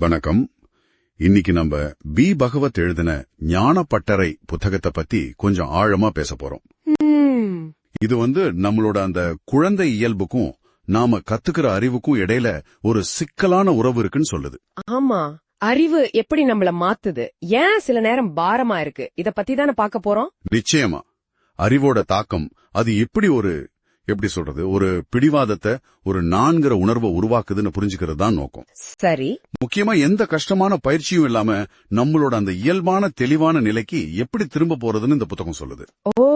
வணக்கம். இன்னைக்கு நம்ம பி பகவத் எழுதின ஞானப்பட்டறை புத்தகத்தை பத்தி கொஞ்சம் ஆழமா பேச போறோம். இது வந்து நம்மளோட அந்த குழந்தை இயல்புக்கும் நாம கத்துக்கிற அறிவுக்கும் இடையில ஒரு சிக்கலான உறவு இருக்குன்னு சொல்லுது. ஆமா. அறிவு எப்படி நம்மள மாத்துது? ஏன் சில நேரம் பாரமா இருக்கு? இத பத்தி தானே பார்க்க போறோம்? நிச்சயமா. அறிவோட தாக்கம் அது எப்படி ஒரு எப்படி சொல்றது? ஒரு பிடிவாதத்தை ஒரு நான்கிற உணர்வை உருவாக்குதுன்னு புரிஞ்சுக்கிறது தான் நோக்கம். சரி. முக்கியமா எந்த கஷ்டமான பயிற்சியும் இல்லாம நம்மளோட அந்த இயல்பான தெளிவான நிலைக்கு எப்படி திரும்ப போறதுன்னு இந்த புத்தகம் சொல்லுது. ஓ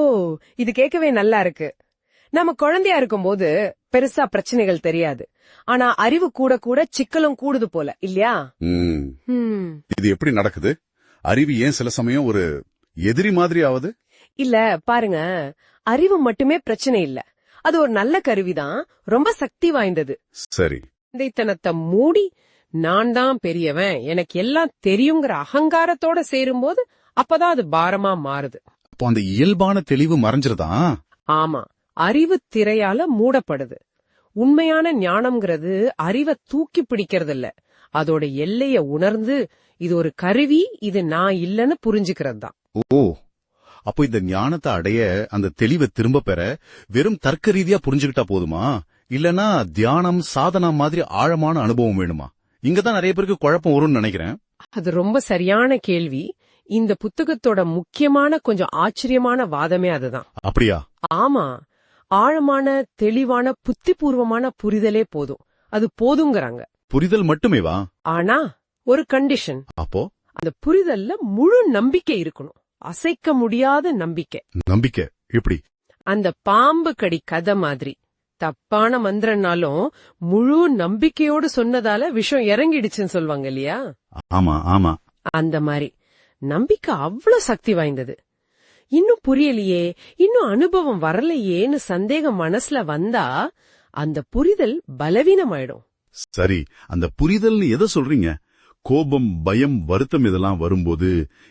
இது கேட்கவே நல்லா இருக்கு. நம்ம குழந்தையா இருக்கும்போது பெருசா பிரச்சனைகள் தெரியாது. ஆனா அறிவு கூட கூட சிக்கலும் கூடுது போல இல்லையா? இது எப்படி நடக்குது? அறிவு ஏன் சில சமயம் ஒரு எதிரி மாதிரி ஆகுது இல்ல பாருங்க. அறிவு மட்டுமே பிரச்சனை இல்ல. அது ஒரு நல்ல கருவிதான். ரொம்ப சக்தி வாய்ந்தது. சரி. குழந்தைத்தனத்தை மூடி நான் தான் பெரியவன் எனக்கு எல்லாம் தெரியுங்கிற அகங்காரத்தோட சேரும்போது அப்பதான் அது பாரமா மாறுது. அப்போ அந்த இயல்பான தெளிவு மறைஞ்சிருதா? ஆமா. அறிவு திரையால மூடப்படுது. உண்மையான ஞானம்ங்கிறது அறிவை தூக்கி பிடிக்கிறது இல்ல அதோட எல்லைய உணர்ந்து இது ஒரு கருவி இது நான் இல்லன்னு புரிஞ்சுக்கிறது தான் ஓ. அப்போ இந்த ஞானத்தை அடைய அந்த தெளிவை திரும்ப பெற வெறும் தர்க்க ரீதியா புரிஞ்சுக்கிட்டா போதுமா? இல்லனா தியானம் சாதனா மாதிரி ஆழமான அனுபவம் வேணுமா? இங்கதான் நிறைய பேருக்கு குழப்பம் வரும்னு நினைக்கிறேன். அது ரொம்ப சரியான கேள்வி. இந்த புத்தகத்தோட முக்கியமான கொஞ்சம் ஆச்சரியமான வாதமே அதுதான். அப்படியா? ஆமா. ஆழமான தெளிவான புத்திபூர்வமான புரிதலே போதும். அது போதுங்கறாங்க. புரிதல் மட்டுமே வா ஆனா ஒரு கண்டிஷன் அப்போ? அந்த புரிதல்ல முழு நம்பிக்கை இருக்கணும். அசைக்க முடியாத நம்பிக்கை. நம்பிக்கை. எப்படி? அந்த பாம்பு கடி கதை மாதிரி. தப்பான மந்திரனாலும் முழு நம்பிக்கையோடு சொன்னதால விஷம் இறங்கிடுச்சுன்னு சொல்லுவாங்க இல்லையா? ஆமா ஆமா. அந்த மாதிரி. நம்பிக்கை அவ்வளவு சக்தி வாய்ந்தது. இன்னும் புரியலையே இன்னும் அனுபவம் வரலையேன்னு சந்தேகம் மனசுல வந்தா அந்த புரிதல் பலவீனமாயிடும். சரி அந்த புரிதல்னு எதை சொல்றீங்க? கோபம் பயம் வருத்தம் இதெல்லாம் வரும்போது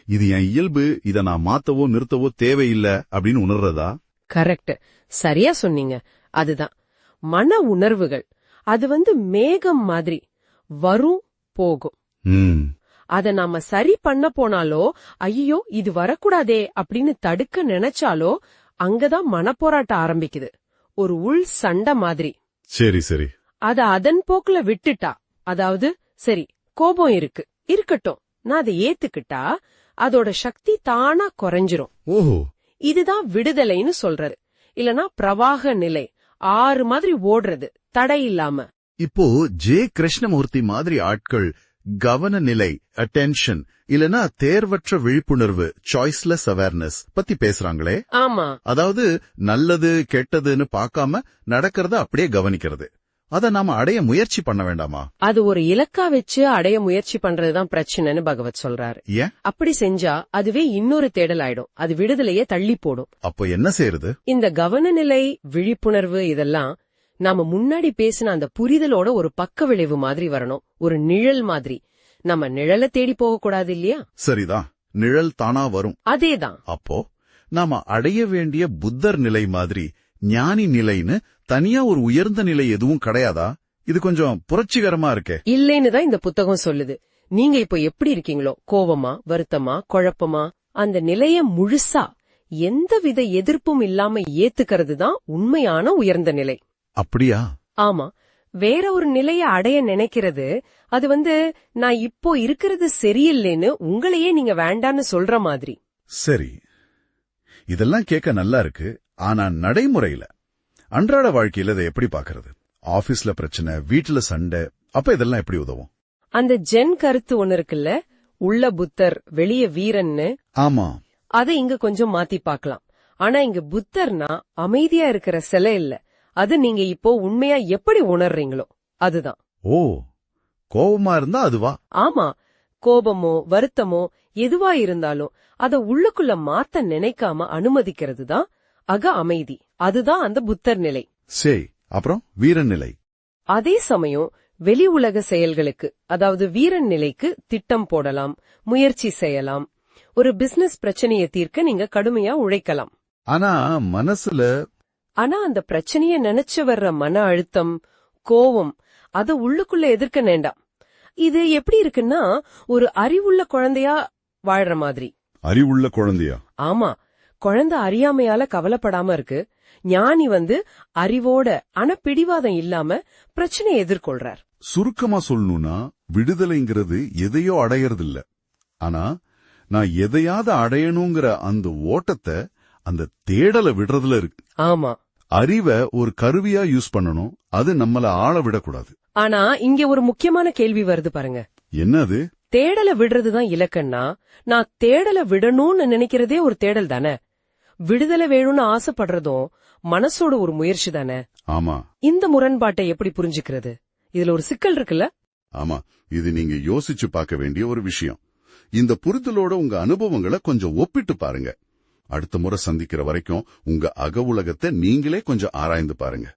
இது என் இயல்பு இத நான் மாத்தவோ நிறுத்தவோ தேவையில்லை அப்படின்னு உணர்றதா? கரெக்ட். சரியா சொன்னீங்க. அதுதான். மன உணர்வுகள். அது வந்து மேகம் மாதிரி. வரும் போகும். அத நாம சரி பண்ண போனாலோ ஐயோ இது வரக்கூடாதே அப்படின்னு தடுக்க நினைச்சாலோ அங்கதான் மனப்போராட்டம் ஆரம்பிக்குது. ஒரு உள் சண்டை மாதிரி. சரி சரி. அத அதன் போக்குல விட்டுட்டா அதாவது சரி கோபம் இருக்கு. இருக்கட்டும். நான் அதை ஏத்துக்கிட்டா அதோட சக்தி தானா குறைஞ்சிரும். ஓஹோ. இதுதான் விடுதலைன்னு சொல்றது. இல்லனா பிரவாக நிலை. ஆறு மாதிரி ஓடுறது. தடை இல்லாம. இப்போ ஜே கிருஷ்ணமூர்த்தி மாதிரி ஆட்கள் கவன நிலை அட்டென்ஷன் இல்லனா தேர்வற்ற விழிப்புணர்வு சாய்ஸ்லெஸ் அவேர்னஸ் பத்தி பேசுறாங்களே? ஆமா. அதாவது நல்லது கெட்டதுன்னு பார்க்காம நடக்கிறத அப்படியே கவனிக்கிறது. அத நாம அடைய முயற்சி பண்ண வேண்டாமா? அது ஒரு இலக்கா வச்சு அடைய முயற்சி பண்றதுதான் பிரச்சனைன்னு பகவத் சொல்றாரு. ஏன்? அப்படி செஞ்சா அதுவே இன்னொரு தேடல் ஆயிடும். அது விடுதலையே தள்ளி போடும். அப்போ என்ன செய்யறது இந்த கவனநிலை விழிப்புணர்வு இதெல்லாம் நாம முன்னாடி பேசின அந்த புரிதலோட ஒரு பக்க விளைவு மாதிரி வரணும். ஒரு நிழல் மாதிரி. நம்ம நிழலை தேடி போக கூடாது இல்லையா? சரிதான். நிழல் தானா வரும். அதேதான். அப்போ நாம அடைய வேண்டிய புத்தர் நிலை மாதிரி ஞானி நிலைன்னு தனியா ஒரு உயர்ந்த நிலை எதுவும் கிடையாதா? இது கொஞ்சம் புரட்சிகரமா இருக்கே. இல்லைன்னு தான் இந்த புத்தகம் சொல்லுது. நீங்க இப்போ எப்படி இருக்கீங்களோ? கோவமா வருத்தமா குழப்பமா? அந்த நிலைய முழுசா எந்தவித எதிர்ப்பும் இல்லாம ஏத்துக்கிறது தான் உண்மையான உயர்ந்த நிலை. அப்படியா? ஆமா. வேற ஒரு நிலைய அடைய நினைக்கிறது. அது வந்து நான் இப்போ இருக்கிறது சரியில்லைன்னு உங்களையே நீங்க வேண்டான்னு சொல்ற மாதிரி. சரி. இதெல்லாம் கேட்க நல்லா இருக்கு. ஆனா நடைமுறையில அன்றாட வாழ்க்கையில இதை எப்படி பாக்குறது ஆபீஸ்ல பிரச்சனை வீட்டுல சண்டை அப்ப இதெல்லாம் எப்படி உதவும்? அந்த ஜென் கருத்து ஒண்ணு இருக்குல்ல? உள்ள புத்தர் வெளிய வீரன்னு. ஆமா. அதை இங்க கொஞ்சம் மாத்தி பார்க்கலாம். ஆனா இங்க புத்தர்னா அமைதியா இருக்கிற சிலை இல்ல. அது நீங்க இப்போ உண்மையா எப்படி உணர்றீங்களோ அதுதான். ஓ கோபமா இருந்தா அதுவா? ஆமா. கோபமோ வருத்தமோ எதுவா இருந்தாலும் அத உள்ளுக்குள்ள மாத்த நினைக்காம அனுமதிக்கிறது தான் அக அமைதி. அதுதான் அந்த புத்தர் நிலை. சரி அப்புறம் வீரன் நிலை. அதே சமயம் வெளி உலக செயல்களுக்கு அதாவது வீரன் நிலைக்கு திட்டம் போடலாம் முயற்சி செய்யலாம். ஒரு பிசினஸ் பிரச்சனையை தீர்க்க நீங்க கடுமையா உழைக்கலாம். ஆனா மனசுல ஆனா அந்த பிரச்சனைய நினைச்சு வர்ற மன அழுத்தம் கோவம் அத உள்ளுக்குள்ள எதிர்க்க வேண்டாம். இது எப்படி இருக்குன்னா ஒரு அறிவுள்ள குழந்தையா வாழ்ற மாதிரி. அறிவுள்ள குழந்தையா? ஆமா குழந்தை அறியாமையால கவலைப்படாம இருக்கு. ஞானி வந்து அறிவோட ஆனா பிடிவாதம் இல்லாம பிரச்சனையை எதிர்கொள்றார். சுருக்கமா சொல்லணும்னா விடுதலைங்கிறது எதையோ அடையறது இல்ல ஆனா நான் எதையாவது அடையணுங்கிற அந்த ஓட்டத்தை அந்த தேடலை விடுறதுல இருக்கு. ஆமா. அறிவை ஒரு கருவியா யூஸ் பண்ணணும் அது நம்மள ஆள விடக்கூடாது. ஆனா இங்க ஒரு முக்கியமான கேள்வி வருது பாருங்க. என்னது தேடலை விடுறதுதான் இலக்கன்னா நான் தேடலை விடணும்னு நினைக்கிறதே ஒரு தேடல் தானே? விடுதலை வேணும்னு ஆசைப்படுறதும் மனசோட ஒரு முயற்சி தானே ஆமா. இந்த முரண்பாட்டை எப்படி புரிஞ்சுக்கிறது? இதுல ஒரு சிக்கல் இருக்குல்ல? ஆமா. இது நீங்க யோசிச்சு பார்க்க வேண்டிய ஒரு விஷயம். இந்த புரிதலோட உங்க அனுபவங்களை கொஞ்சம் ஒப்பிட்டு பாருங்க. அடுத்த முறை சந்திக்கிற வரைக்கும் உங்க அக உலகத்தை நீங்களே கொஞ்சம் ஆராய்ந்து பாருங்க.